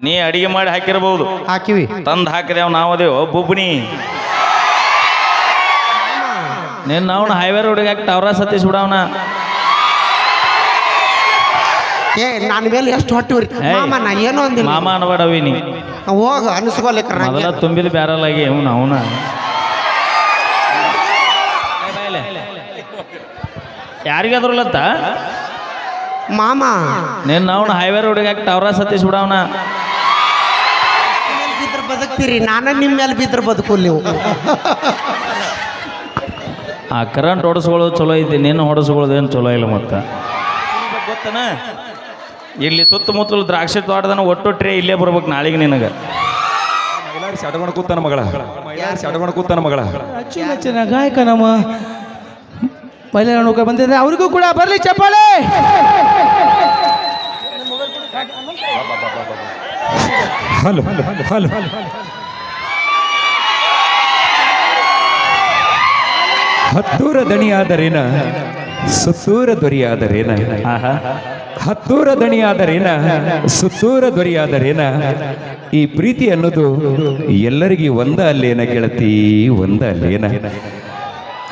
ನೀ ಅಡಿಗೆ ಮಾಡಿ ಹಾಕಿರಬಹುದು ಹಾಕಿವಿ. ತಂದ್ ಹಾಕಿದೆ ನಾವು ಅದೇವ್ ಬುಬ್ಣಿ ನೀನ್ ಅವನ ಹೈವೇ ರೋಡಿಗೆ ಹಾಕಿ ಟವರ ಸತೀಶ್ ಬಿಡವನ ಏ ನನ್ನ ಮೇಲೆ ಎಷ್ಟು ಹೊಟ್ಟಿ ಏಯ್. ಮಾಮ ನಾ ಏನೋ ಅಂದಿಲ್ಲ ಮಾಮ ಅನ್ಬೇಡವಿ ನೀ. ಹೋಗ ಅನಿಸ್ಕೊಲಿಕ್ರ ಮೊದಲ ತುಂಬಿದ ಬ್ಯಾರಲಾಗಿ ಅವನ ಅವನ. ಯಾರಿಗಾದ್ರಲ್ಲತ್ತ ಮಾಮ. ನಿನ್ನ ಅವನ ಹೈವೇ ರೋಡಿಗೆ ಹಾಕಿ ಟವರ ಸತೀಶ್ ಬಿಡವನ ಬದುಕ್ತೀರಿ ನಾನು ನಿಮ್ಮ ಮೇಲೆ ಬಿದ್ರ ಬದುಕುಲ್ ನೀವು. ಆ ಕರೆಂಟ್ ಹೊಡೆಸ್ಕೊಳ್ಳೋದು ಚಲೋ ಐತಿ ನೀನು ಹೊಡೆಸ್ಕೊಳ್ಳೋದೇನು ಏನು ಚಲೋ ಇಲ್ಲ ಮತ್ತೆ. ಗೊತ್ತನ? ಇಲ್ಲಿ ಸುತ್ತಮುತ್ತಲು ದ್ರಾಕ್ಷಿ ತೋಟದನ ಒಟ್ಟು ಟ್ರೇ ಇಲ್ಲೇ ಬರ್ಬೇಕು ನಾಳೆಗೆ ನಿನಗೆ. ಕೂತಾನ ಮಗಳ. ಕೂತಾನ ಮಗಳ. ಅಚ್ಚುಮೆಚ್ಚಿನ ಗಾಯಕ ನಮ್ಮ ಮಹಿಳೆಯರು ಬಂದಿದೆ ಅವರಿಗೂ ಕೂಡ ಬರಲಿ ಚಪ್ಪಾಳೆ. ಹಲೋ ಹಲೋ ಹತ್ತೂರ ದಣಿಯಾದರೇನ ಸುತ್ತೂರ ದೊರೆಯಾದರೇನ ಹತ್ತೂರ ದಣಿಯಾದರೇನ ಸುತ್ತೂರ ದೊರೆಯಾದರೇನ ಈ ಪ್ರೀತಿ ಅನ್ನೋದು ಎಲ್ಲರಿಗೂ ಒಂದ ಅಲ್ಲೇನ ಗೆಳತಿ, ಒಂದ ಅಲ್ಲೇನ?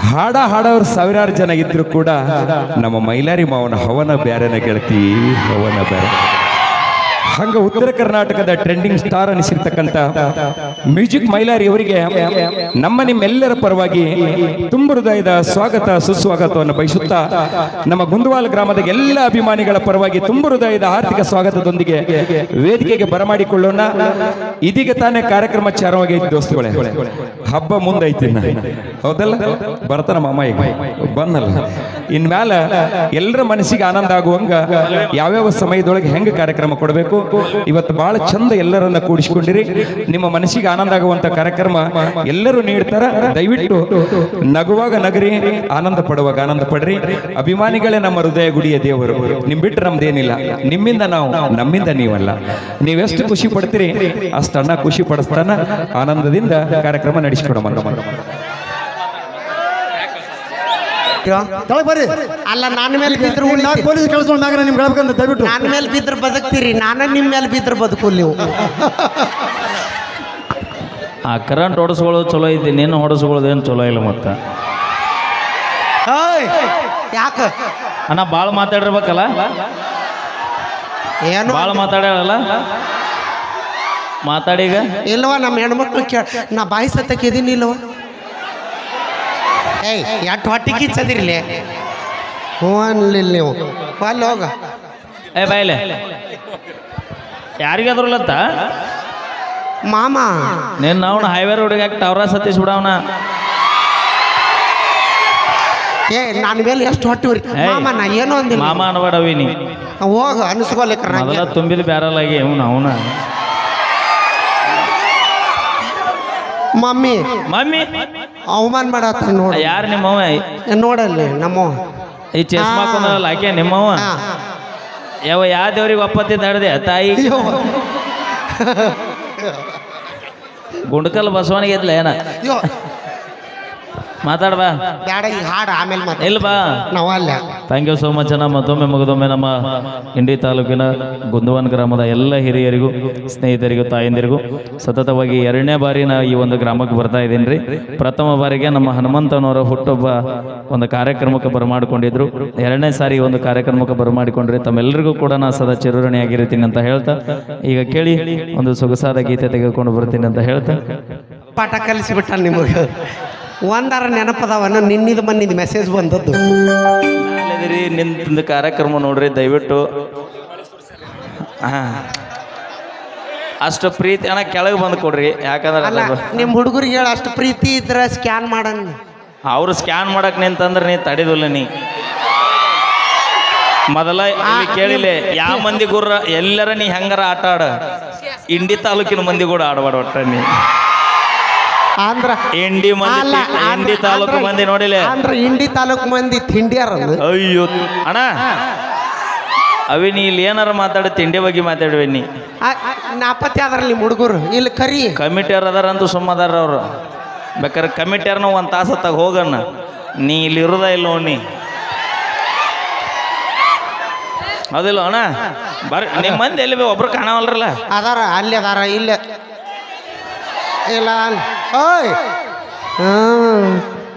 ಹಾಡ ಹಾಡೋರು ಸಾವಿರಾರು ಜನ ಇದ್ರು ಕೂಡ ನಮ್ಮ ಮೈಲಾರಿ ಮಾವನ ಹವನ ಬ್ಯಾರೆನ ಗೆಳತಿ, ಹವನ ಬ್ಯಾರೆ. ಹಂಗ ಉತ್ತರ ಕರ್ನಾಟಕದ ಟ್ರೆಂಡಿಂಗ್ ಸ್ಟಾರ್ ಅನಿಸಿರ್ತಕ್ಕಂಥ ಮ್ಯೂಸಿಕ್ ಮೈಲಾರಿ ಅವರಿಗೆ ನಮ್ಮ ನಿಮ್ಮೆಲ್ಲರ ಪರವಾಗಿ ತುಂಬ ಹೃದಯದ ಸ್ವಾಗತ, ಸುಸ್ವಾಗತವನ್ನು ಬಯಸುತ್ತಾ ನಮ್ಮ ಗುಂದವಾಲ ಗ್ರಾಮದ ಎಲ್ಲ ಅಭಿಮಾನಿಗಳ ಪರವಾಗಿ ತುಂಬ ಹೃದಯದ ಆರ್ಥಿಕ ಸ್ವಾಗತದೊಂದಿಗೆ ವೇದಿಕೆಗೆ ಬರಮಾಡಿಕೊಳ್ಳೋಣ. ಇದೀಗ ತಾನೇ ಕಾರ್ಯಕ್ರಮ ಚಾರವಾಗಿ ದೋಸ್ತುಗಳೇ ಹಬ್ಬ ಮುಂದೈತಿ. ಹೌದಲ್ಲ? ಬರ್ತಾನ ಮಾಮ ಈಗ ಬಂದಲ್ಲ ಇನ್ಮ್ಯಾಲ ಎಲ್ಲರ ಮನಸ್ಸಿಗೆ ಆನಂದ ಆಗುವಂಗ ಯಾವ್ಯಾವ ಸಮಯದೊಳಗೆ ಹೆಂಗ ಕಾರ್ಯಕ್ರಮ ಕೊಡಬೇಕು? ಇವತ್ತು ಬಹಳ ಚಂದ ಎಲ್ಲರನ್ನ ಕೂಡಿಸಿಕೊಂಡಿರಿ. ನಿಮ್ಮ ಮನಸ್ಸಿಗೆ ಆನಂದ ಆಗುವಂತ ಕಾರ್ಯಕ್ರಮ ಎಲ್ಲರೂ ನೀಡ್ತಾರ. ದಯವಿಟ್ಟು ನಗುವಾಗ ನಗರಿ, ಆನಂದ ಪಡುವಾಗ ಆನಂದ ಪಡ್ರಿ. ಅಭಿಮಾನಿಗಳೇ ನಮ್ಮ ಹೃದಯ ಗುಡಿಯ ದೇವರು. ನಿಮ್ ಬಿಟ್ಟು ನಮ್ದೇನಿಲ್ಲ. ನಿಮ್ಮಿಂದ ನಾವು, ನಮ್ಮಿಂದ ನೀವಲ್ಲ. ನೀವೆಷ್ಟು ಖುಷಿ ಪಡ್ತೀರಿ ಅಷ್ಟನ್ನ ಖುಷಿ ಪಡಿಸ್ತಾನ. ಆನಂದದಿಂದ ಕಾರ್ಯಕ್ರಮ ನಡೆಸಿಕೊಡಮ್ಮ ತೊಳಗ್ ಬರ್ರಿ. ಅಲ್ಲ ನನ್ನ ಮೇಲೆ ಬಿದ್ರ ಪೊಲೀಸ್ ಕಳ್ಸ್ಕೊಂಡು ಮ್ಯಾಗ ನಿಮ್ಗೆ ಹೇಳ್ಬೇಕಂತ ದಯವಿಟ್ಟು. ನನ್ನ ಮೇಲೆ ಬಿದ್ರು ಬದುಕ್ತೀರಿ. ನಾನು ನಿಮ್ಮ ಮೇಲೆ ಬಿದ್ರು ಬದುಕು ನೀವು. ಆ ಕರೆಂಟ್ ಹೊಡೆಸ್ಕೊಳ್ಳೋದು ಚಲೋ ಐತಿ ನೀನು ಹೊಡೆಸ್ಕೊಳ್ಳೋದು ಏನು ಚಲೋ ಇಲ್ಲ ಮತ್ತೆ. ಯಾಕ? ಅಣ್ಣ ಭಾಳ ಮಾತಾಡಿರ್ಬೇಕಲ್ಲ? ಏನು? ಭಾಳ ಮಾತಾಡ್ಯಾಳಲ್ಲ? ಮಾತಾಡೀಗ? ಇಲ್ವಾ ನಮ್ಮ ಹೆಣ್ಮಕ್ಳು ಕೇಳ ನಾ ಬಾಯಿ ಸತ್ತಕ್ಕೆ ಇದೀನಿ ಇಲ್ವ ಏಯ್ ಎಟ್ಟು ಹೊಟ್ಟೆ ಕಿಚ್ಚದಿರ್ಲಿ ಹ್ಞೂ ಅನ್ಲಿಲ್ಲ ನೀವು. ಅಲ್ಲಿ ಹೋಗ. ಏ ಬಾಯ್ಲೆ ಯಾರಿಗಾದ್ರಲ್ಲತ್ತ ಮಾಮ. ನೀನು ಅವನ ಹೈವೇ ರೋಡಿಗೆ ಹಾಕಿ ಟವರ ಸತೀಶ್ ಬಿಡವನ ಏ ನನ್ನ ಮೇಲೆ ಎಷ್ಟು ಹೊಟ್ಟಿವ್ರಿ ಏಯ್. ಮಾಮ ನಾ ಏನೋ ಅಂದಿಲ್ಲ ಮಾಮ ಅನ್ಬೇಡವಿ ನೀ. ಹೋಗ ಅನಿಸ್ಕೊಲಿಕ್ರ ಮೊದಲ ತುಂಬಿದ ಬ್ಯಾರಲಾಗಿ ಅವನ ಅವನ. ಮಮ್ಮಿ. ಮಮ್ಮಿ. ಅವಮಾನ ಮಾಡತ್ತ ನೋಡ. ಯಾರು ನಿಮ್ಮವ ನೋಡಲ್ಲಿ ನಮ್ಮವ ಈ ಚಸ್ಮಾ ಹಾಕೊಂಡಲ್ಲ ಆಕೆ ನಿಮ್ಮವ. ಯಾವ ಯಾವ ದೇವ್ರಿಗೆ ಒಪ್ಪತ್ತಿ ತಡದೆ ತಾಯಿ? ಗುಂಡಕಲ್ ಬಸವನಿಗೆ ಇದ್ಲ ಏನ? ಮಾತಾಡ್ಬಾ ಬೇಡ ಈ ಹಾಡು ಆಮೇಲೆ ಮಾತಾಡ. ಇಲ್ಲ ಬಾ. ನಾವು ಅಲ್ಲ. ಥ್ಯಾಂಕ್ ಯು ಸೋ ಮಚ್ ಅಣ್ಣ ಮತ್ತೊಮ್ಮೆ ಮುಗಿದೊಮ್ಮೆ ನಮ್ಮ ಇಂಡಿ ತಾಲೂಕಿನ ಗುಂದವನ್ ಗ್ರಾಮದ ಎಲ್ಲ ಹಿರಿಯರಿಗೂ ಸ್ನೇಹಿತರಿಗೂ ತಾಯಂದಿರಿಗೂ ಸತತವಾಗಿ ಎರಡನೇ ಬಾರಿ ನಾ ಈ ಒಂದು ಗ್ರಾಮಕ್ಕೆ ಬರ್ತಾ ಇದ್ದೀನಿ ರೀ ಪ್ರಥಮ ಬಾರಿಗೆ ನಮ್ಮ ಹನುಮಂತನವರ ಹುಟ್ಟೊಬ್ಬ ಒಂದು ಕಾರ್ಯಕ್ರಮಕ್ಕೆ ಬರಮಾಡಿಕೊಂಡಿದ್ರು. ಎರಡನೇ ಸಾರಿ ಈ ಒಂದು ಕಾರ್ಯಕ್ರಮಕ್ಕೆ ಬರಮಾಡಿಕೊಂಡ್ರಿ. ತಮ್ಮೆಲ್ಲರಿಗೂ ಕೂಡ ನಾ ಸದಾ ಚಿರುರಣೆಯಾಗಿರ್ತೀನಿ ಅಂತ ಹೇಳ್ತಾ ಈಗ ಕೇಳಿ ಒಂದು ಸೊಗಸಾದ ಗೀತೆ ತೆಗೆದುಕೊಂಡು ಬರ್ತೀನಿ ಅಂತ ಹೇಳ್ತಾ. ಪಾಠ ಕಲಿಸಿಬಿಟ್ಟ ನಿಮಗೆ. ಒಂದಾರ ನೆನಪದವನ ನಿನ್ನಿದ ಮನ್ನಿದ ಮೆಸೇಜ್ ಬಂದದ್ದು. ನಾಳೆದಿರಿ ನಿಂತ ಕಾರ್ಯಕ್ರಮ ನೋಡ್ರಿ ದಯವಿಟ್ಟು. ಹಾಂ. ಅಷ್ಟು ಪ್ರೀತಿ ಅಣ್ಣ ಕೆಳಗೆ ಬಂದು ಕೊಡ್ರಿ ಯಾಕಂದ್ರೆ ಅಲ್ಲ ನಿಮ್ಮ ಹುಡುಗರಿಗೆ ಹೇಳ ಅಷ್ಟು ಪ್ರೀತಿ ಇದ್ರೆ ಸ್ಕ್ಯಾನ್ ಮಾಡನ್ ಅವ್ರು ಸ್ಕ್ಯಾನ್ ಮಾಡಕ್ ನಿಂತಂದ್ರೆ ನೀ ತಡೆದಿಲ್ಲ ನೀ. ಮೊದಲ ಇಲ್ಲಿ ಕೇಳಿಲೆ ಯಾವ ಮಂದಿ ಗುರ್ರ ಎಲ್ಲರ ನೀ ಹೆಂಗಾರ ಆಟ ಆಡ? ಇಂಡಿ ತಾಲೂಕಿನ ಮಂದಿ ಕೂಡ ಆಡಬೇಡ ಒಟ್ಟ ನೀ. ಅಂದ್ರ ಇಂಡಿ ಮಂದಿ ಇಂಡಿ ತಾಲೂಕು ಅಂದ್ರ- ಮಂದಿ ನೋಡಿಲೆ. ಅಂದ್ರ ಇಂಡಿ ತಾಲೂಕು ಮಂದಿ ತಿಂಡಿಯಾರ ಅಯ್ಯೋ ಅಣ್ಣ. ಅವಿ ನೀ ಇಲ್ಲಿ ಏನಾರ ಮಾತಾಡಿ ತಿಂಡಿ ಬಗ್ಗೆ ಮಾತಾಡುವೆ ನೀ. ನಾಪತ್ತೆ ನಿಮ್ಮ ಹುಡುಗರು? ಇಲ್ಲಿ ಕರಿ. ಕಮಿಟಿಯರ್ ಅದಾರಂತೂ ಸುಮ್ಮದಾರ ಅವರು. ಬೇಕಾದ್ರೆ ಕಮಿಟಿಯರ್ನ ಒಂದು ತಾಸು ತಗ ಹೋಗಣ್ಣ. ನೀ ಇಲ್ಲಿ ಇರೋದ ಇಲ್ಲ ನೀ. ಅದಿಲ್ಲ ಅಣ್ಣ? ಬರ್ ನಿಮ್ಮ ಮಂದಿ ಎಲ್ಲಿ ಬಿ ಒಬ್ರು ಕಾಣವಲ್ರಲ್ಲ? ಅದಾರ ಅಲ್ಲಿ ಅದಾರ ಇಲ್ಲ. ಇಲ್ಲ ಅಲ್ಲಿ. ಓಯ್. ಹಾಂ.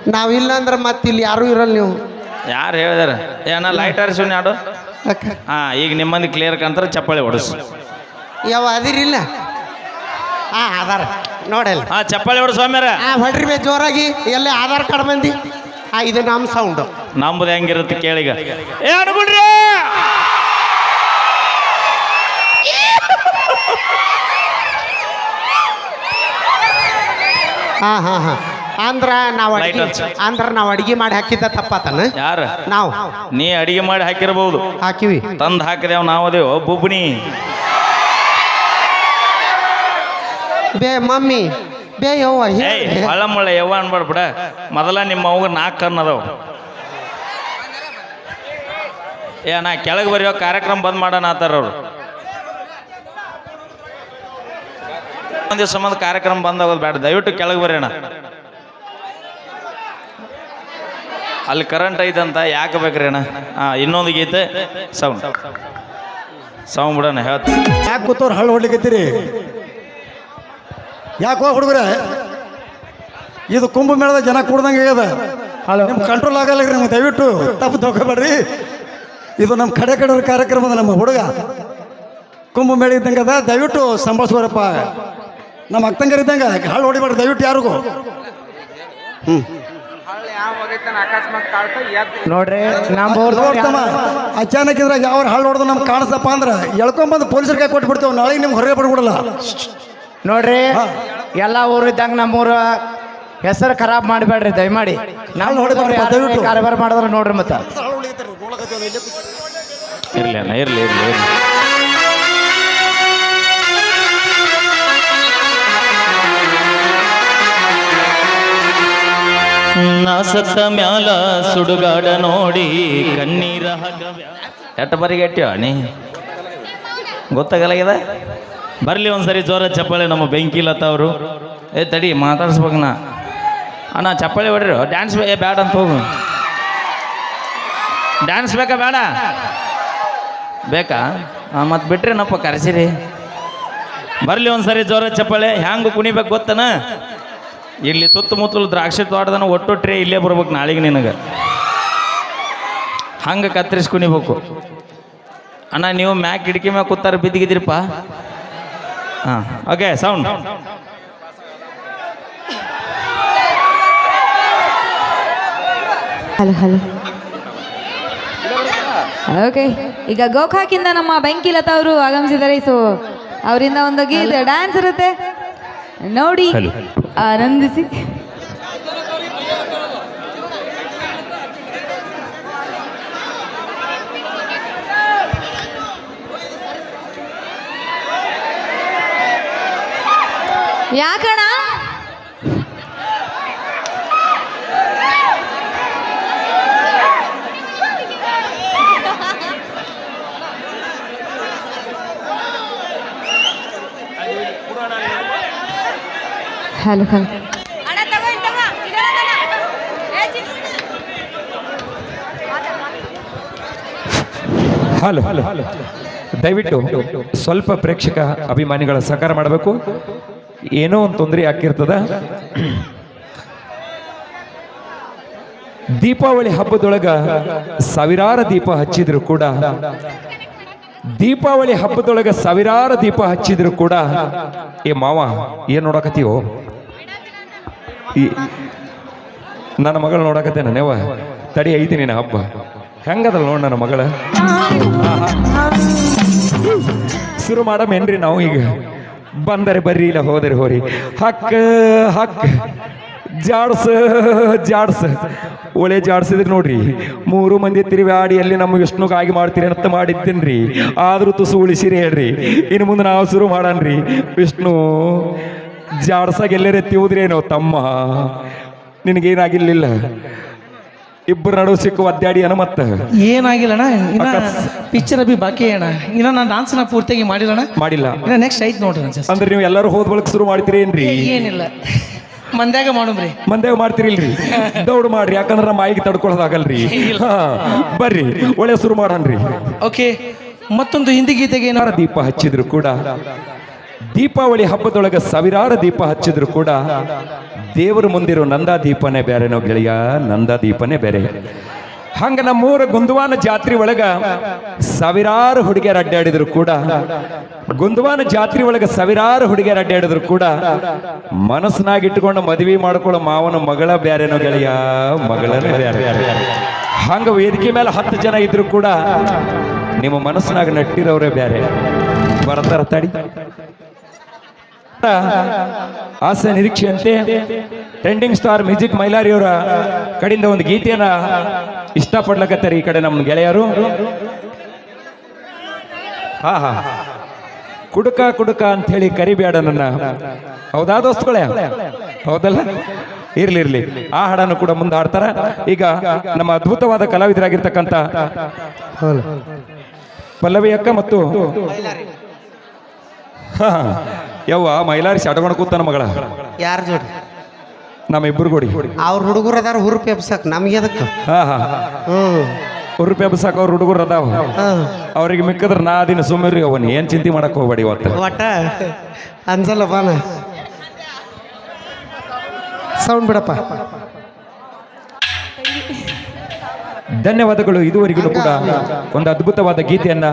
ನಾವಿಲ್ಲ ಅಂದ್ರೆ ಮತ್ತೆ ಇಲ್ಲಿ ಯಾರೂ ಇರಲ್ಲ ನೀವು. ಯಾರು ಹೇಳಿದಾರ? ಏನ ಲೈಟ್ ಹರಿಸು ಯಾಡು? ಹಾ ಈಗ ನಿಮ್ಮ ಕ್ಲಿಯರ್ ಕಾಣ್ತಾರೆ ಚಪ್ಪಾಳಿ ಹೊಡಸು. ಯಾವ ಅದಿರಿಲ್ಲ ಹಾಂ ಆಧಾರ. ನೋಡಲ್ಲ. ಹಾ ಚಪ್ಪಾಳಿ ಹೊಡು ಸ್ವಾಮ್ಯಾರ. ಹಾಂ ಹೊಡ್ರಿ ಬೇ ಜೋರಾಗಿ. ಎಲ್ಲ ಆಧಾರ್ ಕಾರ್ಡ್ ಬಂದಿ? ಹಾಂ ಇದು ನಮ್ಮ ಸೌಂಡು ನಮ್ಮದು ಹೆಂಗಿರುತ್ತೆ ಕೇಳಿಗ. ಏ ಅನ್ಬಿಡ್ರಿ ಹಾಂ ಹಾಂ ಹಾಂ. ಅಂದ್ರ ನಾವು Light ಅಡಿಗೆ ಅಂದ್ರ ನಾವು ಅಡಿಗೆ ಮಾಡಿ ಹಾಕಿದ್ದ ತಪ್ಪಾತನ? ಯಾರು? ನಾವು. ನೀ ಅಡಿಗೆ ಮಾಡಿ ಹಾಕಿರಬಹುದು ಹಾಕಿವಿ. ತಂದು ಹಾಕಿದೇವ್ ನಾವು ಅದೇವು. ಬುಬ್ನಿ ಬೇ ಮಮ್ಮಿ. ಬೇ ಯವ್ವ ಏಯ್ ಹೇಳಿ. ಹಳ್ಳ ಮುಳ್ಳ ಯವ್ವ ಅನ್ಬಾರ್ದು ಬಿಡ ಮೊದಲ ನಿಮ್ಮ ಅವ್ಗ ನಾಲ್ಕು ಕಣ್ಣು ಅದಾವ. ಏ ನಾ ಕೆಳಗೆ ಬರೆಯೋ ಕಾರ್ಯಕ್ರಮ ಬಂದ್ ಮಾಡೋಣ ಆತಾರ ಅವ್ರು. ಒಂದ್ ದಿವಸ ಸಂಬಂಧ ಕಾರ್ಯಕ್ರಮ ಬಂದಾಗೋದು ಬೇಡ. ದಯವಿಟ್ಟು ಕೆಳಗೆ ಬರೋಣ ಅಲ್ಲಿ ಕರೆಂಟ್ ಐತಂತ ಯಾಕೆ ಬೇಕ್ರಿ ಅಣ್ಣ? ಹಾಂ ಇನ್ನೊಂದು ಗೀತೆ ಸೌಂಡ್ ಸೌಂಡ್ ಬಿಡೋಣ ಹೇಳ್ತೀನಿ. ಯಾಕೆ ಕೂತವ್ರು ಹಳ್ಳು ಹೊಡ್ಲಿಕತ್ತೀರಿ? ಯಾಕೆ ಹೋಗಿ ಹುಡುಗ್ರೆ? ಇದು ಕುಂಭ ಮೇಳದ ಜನ ಕೂಡ್ದಂಗೆ ಆಗ್ಯದ. ನಿಮ್ಮ ಕಂಟ್ರೋಲ್ ಆಗಲ್ಲ ರೀ ನಿಮ್ಗೆ ದಯವಿಟ್ಟು ತಪ್ಪು ತಗೋಬೇಡ್ರಿ ಇದು ನಮ್ಮ ಕಡೆ ಕಡೆ ಕಾರ್ಯಕ್ರಮದ ನಮ್ಮ ಹುಡುಗ. ಕುಂಭ ಮೇಳ ಇದ್ದಂಗೆ ಅದ ದಯವಿಟ್ಟು ಸಂಭಾಳಿಸ್ಬಾರಪ್ಪ ನಮ್ಮ ಅಕ್ಕಂಗರ್ ಇದ್ದಂಗೆ ಹಾಳು ಹೊಡಿಬೇಡ್ರಿ ದಯವಿಟ್ಟು ಯಾರಿಗೂ. ನೋಡ್ರಿ ನಮ್ಮ ಅಚಾನಕ್ ಇದ್ರೆ ಯಾವ ಹಾಳು ಹೊಡೆದು ನಮ್ಗೆ ಕಾಣಿಸಪ್ಪ ಅಂದ್ರೆ ಎಳ್ಕೊಂಬಂದು ಪೊಲೀಸರ ಕೈ ಕೊಟ್ಬಿಡ್ತೇವೆ ನಾಳೆ ನಿಮ್ಗೆ ಹೊರಗೆ ಬಿಡ್ಬಿಡಲ್ಲ ನೋಡ್ರಿ ಎಲ್ಲ ಊರು ಇದ್ದಂಗ ನಮ್ಮೂರು ಹೆಸರು ಖರಾಬ್ ಮಾಡಬೇಡ್ರಿ ದಯಮಾಡಿ. ಹುಡುಗರು ದಯವಿಟ್ಟು. ಕಾರ್ಬಾರ್ ಮಾಡಿದ್ರೆ ನೋಡ್ರಿ ಮತ್ತೆ. ಇರ್ಲಿ ಅಣ್ಣ ಇರ್ಲಿ ಇರ್ಲಿ ಇರ್ಲಿ. ನಾ ಸತ್ತ ಮ್ಯಾಲ ಸುಡುಗಾಡ ನೋಡಿ ಕಣ್ಣೀರ ಎಟ್ಟ ಬರಿಗೆ ಎಟ್ಟ್ಯೋ ನೀ? ಗೊತ್ತಾಗಲಾಗಿದೆ? ಬರಲಿ ಒಂದ್ಸರಿ ಜೋರ ಚಪ್ಪಾಳೆ ನಮ್ಮ ಬೆಂಕಿ ಲತ್ತವರು ಏ ತಡಿ ಮಾತಾಡ್ಸ್ಬೇಕು ನಾ. ಅಣ್ಣ ಚಪ್ಪಾಳೆ ಹೊಡ್ರಿ. ಡ್ಯಾನ್ಸ್ ಏ ಬೇಡ ಅಂತ ಹೋಗು. ಡ್ಯಾನ್ಸ್ ಬೇಕಾ ಬೇಡ ಬೇಕಾ? ಮತ್ತು ಬಿಟ್ರೇನಪ್ಪ ಕರೆಸಿರಿ? ಬರಲಿ ಒಂದ್ಸರಿ ಜೋರ ಚಪ್ಪಾಳೆ. ಹ್ಯಾಂಗು ಕುಣಿಬೇಕು ಗೊತ್ತನ? ಇಲ್ಲಿ ಸುತ್ತಮುತ್ತಲು ದ್ರಾಕ್ಷಿ ತೋಟದನ ಒಟ್ಟೊಟ್ರೆ ಇಲ್ಲೇ ಬರ್ಬೇಕು ನಾಳೆಗೆ ನಿನಗೆ. ಹಂಗೆ ಕತ್ತರಿಸಿ ಕುಣಿಬೇಕು ಅಣ್ಣ ನೀವು ಮ್ಯಾಕ್ ಕಿಟಕಿ ಮ್ಯಾಗ ಕೂತಾರ ಬಿದ್ದಿಗಿದ್ರಿಪ್ಪ ಹಾಂ okay sound hello hello okay ಈಗ ಗೋಖಾಕಿಂದ ನಮ್ಮ ಬೆಂಕಿ ಲತಾ ಅವರು ಆಗಮಿಸಿದ್ದಾರೆ. ಸೊ ಅವರಿಂದ ಒಂದು ಗೀತೆ ಡ್ಯಾನ್ಸ್ ಇರುತ್ತೆ. ನೋಡಿ. Hello. ಯಾಕಣ ಯಾಕಣ್ಣ ಹಲೋ ಹಲೋ. ಹಲೋ ದಯವಿಟ್ಟು ಸ್ವಲ್ಪ ಪ್ರೇಕ್ಷಕ ಅಭಿಮಾನಿಗಳ ಸಹಕಾರ ಮಾಡಬೇಕು. ಏನೋ ಒಂದು ತೊಂದರೆ ಆಗಿರ್ತದ ದೀಪಾವಳಿ ಹಬ್ಬದೊಳಗ ಸಾವಿರಾರು ದೀಪ ಹಚ್ಚಿದ್ರು ಕೂಡ ದೀಪಾವಳಿ ಹಬ್ಬದೊಳಗೆ ಸಾವಿರಾರು ದೀಪ ಹಚ್ಚಿದ್ರು ಕೂಡ, ಏ ಮಾವ, ಏನು ನೋಡಕತ್ತೀವೋ? ಈ ನನ್ನ ಮಗಳು ನೋಡಕತ್ತೆ ನಾನೇವ ತಡಿ ಐತಿ ನಿನ್ನ ಹಬ್ಬ. ಹೆಂಗದಲ್ಲ ನೋಡ ನನ್ನ ಮಗಳ? ಶುರು ಮಾಡಮೇನ್ರಿ ನಾವು ಈಗ? ಬಂದರೆ ಬರ್ರಿ ಇಲ್ಲ ಹೋದರೆ ಹೋರಿ. ಹಕ್ಕ ಹಕ್ಕ. ಜಾಡ್ಸ ಜಾಡ್ಸ. ಒಳ್ಳೆ ಜಾಡ್ಸಿದ್ರಿ ನೋಡ್ರಿ ಮೂರು ಮಂದಿ ತಿರುಗಾಡಿ ಅಲ್ಲಿ ನಮ್ಮ ವಿಷ್ಣುಗಾಗಿ ಮಾಡ್ತೀರಿ ಅಂತ ಮಾಡಿದ್ದೇನ್ರಿ. ಆದ್ರೂ ತುಸು ಉಳಿಸಿರಿ ಹೇಳ್ರಿ. ಇನ್ನು ಮುಂದೆ ನಾವು ಶುರು ಮಾಡನ್ರಿ ವಿಷ್ಣು ಜಾಡ್ಸಾಗ ಎಲ್ಲರೇ ತಿವುದ್ರೇನೋ ತಮ್ಮ? ನಿನಗೇನಾಗಿರ್ಲಿಲ್ಲ? ಇಬ್ಬರು ನಡು ಸಿಕ್ಕು ಒದ್ದಾಡಿ ಅನ ಮತ್ತ ಏನಾಗಿಲ್ಲ ಅಣ್ಣ ಇನ್ನ ಪಿಕ್ಚರ್ ಬಿ ಬಾಕಿ ಅಣ್ಣ. ಇನ್ನ ನಾನು ಡಾನ್ಸ್ ನಾ ಪೂರ್ತಿಯಾಗಿ ಮಾಡಿಲ್ಲ. ಅಣ್ಣ ಮಾಡಿಲ್ಲ ನೆಕ್ಸ್ಟ್ ಐತ್ ನೋಡ್ರಿ ಅಂದ್ರೆ ನೀವು ಎಲ್ಲರೂ ಹೋದ್ ಬಳಕ ಶುರು ಮಾಡ್ತೀರಿ ಏನ್ರಿ? ಏನಿಲ್ಲ. ಮಂದ್ಯಾಗ ಮಾಡುಮ್ರಿ ಮಂದ್ಯಾಗ ಮಾಡ್ತಿರಿಲ್ರಿ. ದೌಡ್ ಮಾಡ್ರಿ ಯಾಕಂದ್ರೆ ನಮ್ಮ ಮಾಯಿಗೆ ತಡ್ಕೊಳ್ಳೋದಾಗಲ್ರಿ ಹಾ ಬರ್ರಿ ಒಳ್ಳೆ ಶುರು ಮಾಡನ್ರಿ. ಓಕೆ ಮತ್ತೊಂದು ಹಿಂದಿ ಗೀತೆಗೆ ಏನಾರ? ದೀಪ ಹಚ್ಚಿದ್ರು ಕೂಡ ದೀಪಾವಳಿ ಹಬ್ಬದೊಳಗೆ ಸಾವಿರಾರು ದೀಪ ಹಚ್ಚಿದ್ರು ಕೂಡ ದೇವರ ಮುಂದಿರೋ ನಂದಾ ದೀಪನೇ ಬೇರೆನೋ ಗೆಳೆಯ ನಂದಾ ದೀಪನೇ ಬೇರೆ. ಹಂಗ ನಮ್ಮೂರ ಗುಂದುವಾನ ಜಾತ್ರೆ ಒಳಗ ಸಾವಿರಾರು ಹುಡುಗಿಯರು ಅಡ್ಡಾಡಿದ್ರು ಕೂಡ. ಗುಂದುವಾನ ಜಾತ್ರೆ ಒಳಗ ಸಾವಿರಾರು ಹುಡುಗಿಯರು ಅಡ್ಡಾಡಿದ್ರು ಕೂಡ. ಮನಸ್ಸಿನಾಗ ಇಟ್ಕೊಂಡು ಮದುವೆ ಮಾಡ್ಕೊಳ್ಳೋ ಮಾವನ ಮಗಳ ಬ್ಯಾರೇನೋ ಗೆಳೆಯ? ಮಗಳನೇ ಹಂಗ ವೇದಿಕೆ ಮೇಲೆ ಹತ್ತು ಜನ ಇದ್ರು ಕೂಡ ನಿಮ್ಮ ಮನಸ್ಸಿನಾಗ ನಟ್ಟಿರೋರೇ ಬ್ಯಾರೆ. ಬರ್ತಾರ ತಡಿ. ಆಸೆ ನಿರೀಕ್ಷೆಯಂತೆ ಟ್ರೆಂಡಿಂಗ್ ಸ್ಟಾರ್ ಮ್ಯೂಸಿಕ್ ಮೈಲಾರಿಯವರ ಕಡೆಯಿಂದ ಒಂದು ಗೀತೆಯನ್ನ ಇಷ್ಟಪಡ್ಲಕತ್ತಾರೆ ಈ ಕಡೆ ನಮ್ಮ ಗೆಳೆಯರು. ಹಾ ಹಾ ಕುಡುಕ ಕುಡುಕ ಅಂತ ಹೇಳಿ ಕರಿಬೇಡ ನನ್ನ. ಹೌದಾ ದೋಸ್ತುಗಳೇ? ಹೌದಲ್ಲ? ಇರ್ಲಿ ಇರ್ಲಿ. ಆ ಹಾಡನ್ನು ಕೂಡ ಮುಂದೆ ಹಾಡ್ತಾರ. ಈಗ ನಮ್ಮ ಅದ್ಭುತವಾದ ಕಲಾವಿದರಾಗಿರ್ತಕ್ಕಂಥ ಪಲ್ಲವಿ ಅಕ್ಕ ಮತ್ತು ಯವ್ವ ಮೈಲಾರಿ ಶಟಗೊಂಡು ಕೂತಾನ ಮಗಳ. ಯಾರ ಜೋಡಿ? ನಮ್ಮ ಇಬ್ಬರು ಕೊಡಿ. ಅವ್ರ ಹುಡುಗರು ಅದಾರ ಹುರುಪಿ ಎಬ್ಸಕ್. ನಮ್ಗೆ ಅದಕ್ಕೆ ಹಾ ಹಾ. ಹ್ಮ್ ರೂಪಾಯಿ ಎಬ್ಸಾಕ ಅವ್ರ ಹುಡುಗರು ಅದಾವ. ಅವ್ರಿಗೆ ಮಿಕ್ಕದ್ರ ನಾ ದಿನ ಸುಮ್ಮರಿ ಅವನು ಏನ್ ಚಿಂತೆ ಮಾಡಕ್ ಹೋಗ್ಬೇಡಿ ಇವತ್ತು. ಒಟ್ಟ? ಅನ್ಸಲ್ಲ ಬಾನ. ಸೌಂಡ್ ಬಿಡಪ್ಪ. ಧನ್ಯವಾದಗಳು. ಇದುವರೆಗೂ ಕೂಡ ಒಂದು ಅದ್ಭುತವಾದ ಗೀತೆಯನ್ನ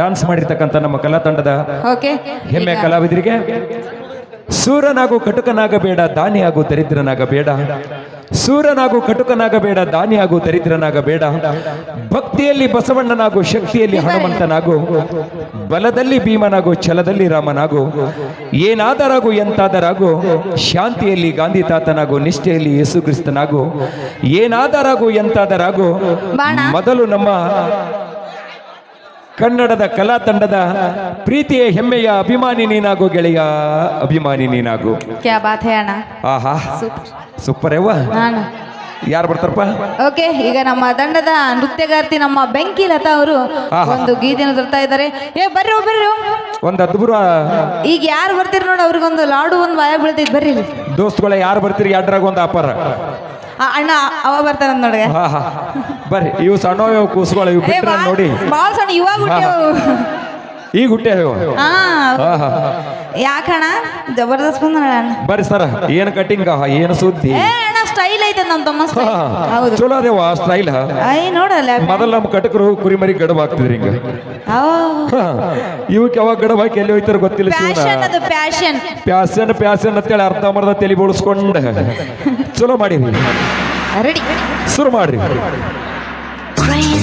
ಡಾನ್ಸ್ ಮಾಡಿರ್ತಕ್ಕಂಥ ನಮ್ಮ ಕಲಾ ತಂಡದ ಓಕೆ ಹೆಮ್ಮೆ ಕಲಾವಿದರಿಗೆ. ಸೂರನಾಗು ಕಟುಕನಾಗಬೇಡ ದಾನಿಯಾಗು ದರಿದ್ರನಾಗಬೇಡ. ಸೂರನಾಗು ಕಟುಕನಾಗಬೇಡ ದಾನಿಯಾಗು ದರಿದ್ರನಾಗಬೇಡ. ಭಕ್ತಿಯಲ್ಲಿ ಬಸವಣ್ಣನಾಗು ಶಕ್ತಿಯಲ್ಲಿ ಹನುಮಂತನಾಗು ಬಲದಲ್ಲಿ ಭೀಮನಾಗು ಛಲದಲ್ಲಿ ರಾಮನಾಗು ಏನಾದರಾಗೂ ಎಂತಾದರಾಗು ಶಾಂತಿಯಲ್ಲಿ ಗಾಂಧಿ ತಾತನಾಗು ನಿಷ್ಠೆಯಲ್ಲಿ ಯೇಸು ಕ್ರಿಸ್ತನಾಗು ಏನಾದರಾಗು ಎಂತಾದರಾಗು ಮೊದಲು ನಮ್ಮ ಕನ್ನಡದ ಕಲಾ ತಂಡದ ಪ್ರೀತಿಯ ಹೆಮ್ಮೆಯ ಅಭಿಮಾನಿ ನೀನಾಗು ಗೆಳೆಯ. ಅಭಿಮಾನಿ ನೀನಾಗು. ಕ್ಯಾ ಬಾತ್ ಹೇ ಅಣ್ಣ? ಆಹಾ. ಸೂಪರ್. ಯವ್ವ. ಯಾರು ಬರ್ತಾರಪ್ಪ? ಓಕೆ ಈಗ ನಮ್ಮ ತಂಡದ ನೃತ್ಯಗಾರ್ತಿ ನಮ್ಮ ಬೆಂಕಿ ಲತಾ ಅವರು. ಒಂದು ಗೀತೆಯನ್ನು ತರ್ತಾ ಇದ್ದಾರೆ. ಏ ಬರ್ರಿ ಬರ್ರಿ. ಒಂದು ಅದ್ಭುತ. ಈಗ ಯಾರು ಬರ್ತೀರಿ ನೋಡಿ ಅವ್ರಿಗೊಂದು ಲಾಡು ಒಂದು ವಾಯ ಬೀಳ್ತೈತಿ ಬರ್ರಿ. ದೋಸ್ತುಗಳ ಯಾರು ಬರ್ತೀರಿ? ಎಡ್ರಾಗ ಒಂದು ಅಪಾರ ಅಣ್ಣ ಅವ ಬರ್ತಾನ ನೋಡಿ ಹಾ ಹಾ ಬರ್ರಿ ಇವು ಸಣ್ಣ ಇವು ಕೂಸುಗಳು ಇವು ಬಿಟ್ರೆ ನೋಡಿ. ಬಾಳ್ ಸಣ್ಣ ಇವಾಗ ಹುಟ್ಟ್ಯಾವು. ಈಗ ಹುಟ್ಟೆ ಹಾ. ಹಾ ಹಾ ಯಾಕಣ್ಣ? ಜಬರ್ದಸ್ತ್ ಬಂದ ಬರ್ರಿ ಸರ ಏನು ಕಟಿಂಗ್ ಏನು ಸುದ್ದಿ? ಸ್ಟೈಲ್ ಐತೆ ನಮ್ಮ ತಮ್ಮ style. ಹೌದು. ಚಲೋ ಅದೇವ ಸ್ಟೈಲ್. ಐ ನೋಡಲ್ಲ ಮೊದಲು ನಮ್ಮ ಕಟಕರು ಕುರಿಮರಿ ಗಡಬ ಹಾಕ್ತಿದ್ರಿ ಹಿಂಗ. ಹಾ. ಇವಕ್ಕೆ ಯಾವಾಗ ಗಡಬ ಹಾಕಿ ಎಲ್ಲಿ ಹೋಯ್ತಾರ ಗೊತ್ತಿಲ್ಲ ಪ್ಯಾಶನ್ ಶಿವನ ಅದು ಪ್ಯಾಶನ್ ಪ್ಯಾಸನ್ ಪ್ಯಾಸನ್ ಅಂತೇಳಿ ಅರ್ಧ ಮರ್ಧ ತಲೆ ಬೋಳಿಸ್ಕೊಂಡ. ಚಲೋ ಮಾಡಿರಿ. ರೆಡಿ. ಶುರು ಮಾಡ್ರಿ. Crazy